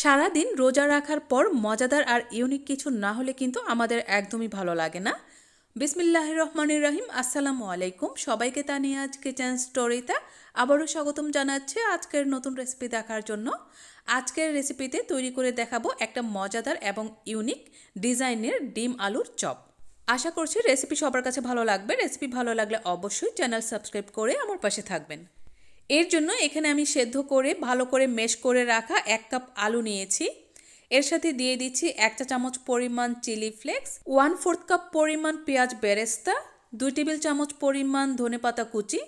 সারাদিন রোজা রাখার পর মজাদার আর ইউনিক কিছু না হলে কিন্তু আমাদের একদমই ভালো লাগে না। বিসমিল্লাহ রহমানুর রহিম, আসসালামু আলাইকুম। সবাইকে তা নিয়ে আজ কিচেন স্টোরিতে আবারও স্বাগতম জানাচ্ছে আজকের নতুন রেসিপি দেখার জন্য। আজকের রেসিপিতে তৈরি করে দেখাবো একটা মজাদার এবং ইউনিক ডিজাইনের ডিম আলুর চপ। আশা করছি রেসিপি সবার কাছে ভালো লাগবে। রেসিপি ভালো লাগলে অবশ্যই চ্যানেল সাবস্ক্রাইব করে আমার পাশে থাকবেন। এর জন্য এখানে আমি সেদ্ধ করে, ভালো করে মেশ করে রাখা এক কাপ আলু নিয়েছি। এর সাথে দিয়ে দিচ্ছি এক চা চামচ পরিমাণ chilli flakes, one fourth cup পরিমাণ পেঁয়াজ বেরেস্তা, দুই টেবিল চামচ পরিমাণ ধনেপাতা কুচি।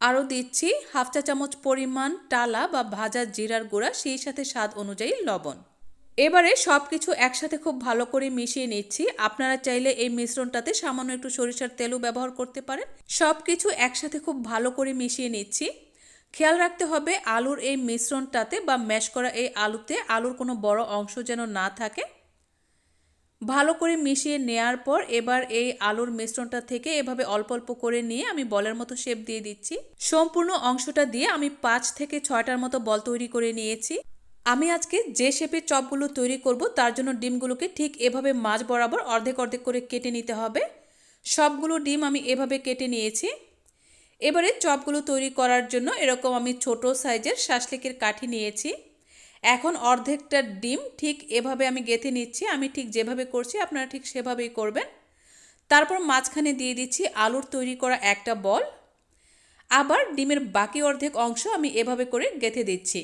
আরও দিচ্ছি হাফ চা চামচ পরিমাণ টালা বা ভাজা জিরার গুঁড়া, সেই সাথে স্বাদ অনুযায়ী লবণ। এবারে সব কিছু একসাথে খুব ভালো করে মিশিয়ে নিচ্ছি। আপনারা চাইলে এই মিশ্রণটাতে সামান্য একটু সরিষার তেলও ব্যবহার করতে পারেন। সব কিছু একসাথে খুব ভালো করে মিশিয়ে নিচ্ছি। খেয়াল রাখতে হবে আলুর এই মিশ্রণটাতে বা ম্যাশ করা এই আলুতে আলুর কোনো বড় অংশ যেন না থাকে। ভালো করে মিশিয়ে নেয়ার পর এবার এই আলুর মিশ্রণটা থেকে এভাবে অল্প অল্প করে নিয়ে আমি বলের মতো শেপ দিয়ে দিচ্ছি। সম্পূর্ণ অংশটা দিয়ে আমি পাঁচ থেকে ছয়টার মতো বল তৈরি করে নিয়েছি। আমি আজকে যে শেপের চপগুলো তৈরি করব, তার জন্য ডিমগুলোকে ঠিক এভাবে মাঝ বরাবর অর্ধেক অর্ধেক করে কেটে নিতে হবে। সবগুলো ডিম আমি এভাবে কেটে নিয়েছি। এবারে চপগুলো তৈরি করার জন্য এরকম আমি ছোট সাইজের শাসলিকের কাঠি নিয়েছি। এখন অর্ধেকটা ডিম ঠিক এভাবে আমি গেঁথে নিচ্ছি। আমি ঠিক যেভাবে করছি, আপনারা ঠিক সেভাবেই করবেন। তারপর মাঝখানে দিয়ে দিচ্ছি আলুর তৈরি করা একটা বল। আবার ডিমের বাকি অর্ধেক অংশ আমি এভাবে করে গেঁথে দিচ্ছি।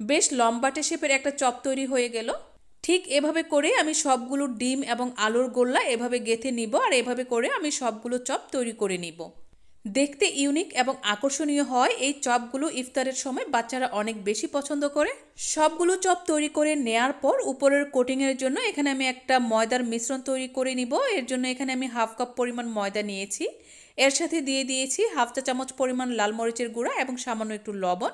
বেশ লম্বাটে শেপের একটা চপ তৈরি হয়ে গেল। ঠিক এভাবে করে আমি সবগুলো ডিম এবং আলুর গোল্লা এভাবে গেঁথে নিব আর এভাবে করে আমি সবগুলো চপ তৈরি করে নিব। দেখতে ইউনিক এবং আকর্ষণীয় হয় এই চপগুলো ইফতারের সময় বাচ্চারা অনেক বেশি পছন্দ করে। সবগুলো চপ তৈরি করে নেয়ার পর উপরের কোটিংয়ের জন্য এখানে আমি একটা ময়দার মিশ্রণ তৈরি করে নিব। এর জন্য এখানে আমি হাফ কাপ পরিমাণ ময়দা নিয়েছি। এর সাথে দিয়ে দিয়েছি হাফ চা চামচ পরিমাণ লাল মরিচের গুঁড়া এবং সামান্য একটু লবণ।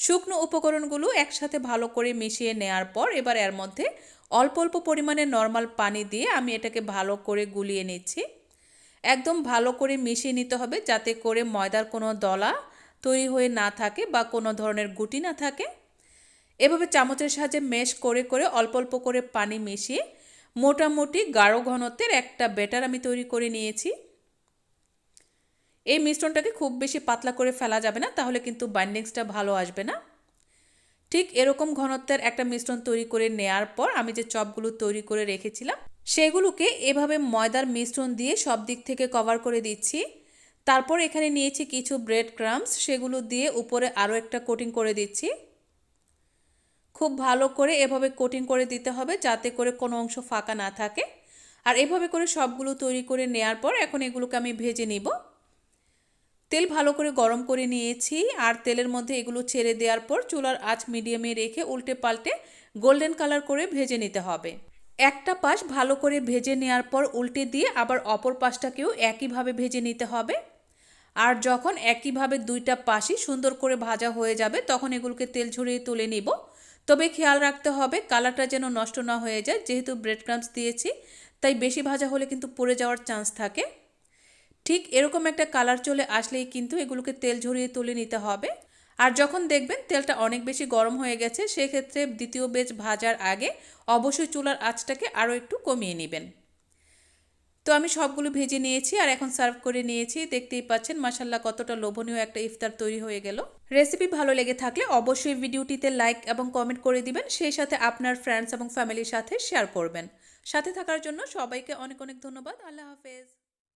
শুকনো উপকরণগুলো একসাথে ভালো করে মিশিয়ে নেওয়ার পর এবার এর মধ্যে অল্প অল্প পরিমাণে নর্মাল পানি দিয়ে আমি এটাকে ভালো করে গুলিয়ে নিচ্ছি। একদম ভালো করে মিশিয়ে নিতে হবে যাতে করে ময়দার কোনো দলা তৈরি হয়ে না থাকে বা কোনো ধরনের গুটি না থাকে। এভাবে চামচের সাহায্যে মেশ করে করে অল্প অল্প করে পানি মিশিয়ে মোটামুটি গাঢ় ঘনত্বের একটা ব্যাটার আমি তৈরি করে নিয়েছি। এই মিশ্রণটাকে খুব বেশি পাতলা করে ফেলা যাবে না, তাহলে কিন্তু বাইন্ডিংসটা ভালো আসবে না। ঠিক এরকম ঘনত্বের একটা মিশ্রণ তৈরি করে নেয়ার পর আমি যে চপগুলো তৈরি করে রেখেছিলাম, সেগুলোকে এভাবে ময়দার মিশ্রণ দিয়ে সব দিক থেকে কভার করে দিচ্ছি। তারপর এখানে নিয়েছি কিছু ব্রেড ক্রামস সেগুলো দিয়ে উপরে আরও একটা কোটিং করে দিচ্ছি। খুব ভালো করে এভাবে কোটিং করে দিতে হবে যাতে করে কোনো অংশ ফাঁকা না থাকে। আর এভাবে করে সবগুলো তৈরি করে নেয়ার পর এখন এগুলোকে আমি ভেজে নিব। তেল ভালো করে গরম করে নিয়েছি আর তেলের মধ্যে এগুলো ছেড়ে দেওয়ার পর চুলার আঁচ মিডিয়ামে রেখে উল্টে পাল্টে গোল্ডেন কালার করে ভেজে নিতে হবে। একটা পাশ ভালো করে ভেজে নেওয়ার পর উল্টে দিয়ে আবার অপর পাশটাকেও একইভাবে ভেজে নিতে হবে। আর যখন একইভাবে দুইটা পাশই সুন্দর করে ভাজা হয়ে যাবে, তখন এগুলোকে তেল ঝরিয়ে তুলে নিব। তবে খেয়াল রাখতে হবে কালারটা যেন নষ্ট না হয়ে যায়, যেহেতু ব্রেড ক্রামস দিয়েছি, তাই বেশি ভাজা হলে কিন্তু পড়ে যাওয়ার চান্স থাকে। ঠিক এরকম একটা কালার চলে আসলেই কিন্তু এগুলোকে তেল ঝরিয়ে তুলে নিতে হবে। আর যখন দেখবেন তেলটা অনেক বেশি গরম হয়ে গেছে, সেক্ষেত্রে দ্বিতীয় বেজ ভাজার আগে অবশ্যই চুলার আঁচটাকে আরও একটু কমিয়ে নেবেন। তো আমি সবগুলো ভেজে নিয়েছি আর এখন সার্ভ করে নিয়েছি। দেখতেই পাচ্ছেন মাসাল্লাহ কতটা লোভনীয় একটা ইফতার তৈরি হয়ে গেল। রেসিপি ভালো লেগে থাকলে অবশ্যই ভিডিওটিতে লাইক এবং কমেন্ট করে দিবেন। সেই সাথে আপনার ফ্রেন্ডস এবং ফ্যামিলির সাথে শেয়ার করবেন। সাথে থাকার জন্য সবাইকে অনেক অনেক ধন্যবাদ। আল্লাহ হাফেজ।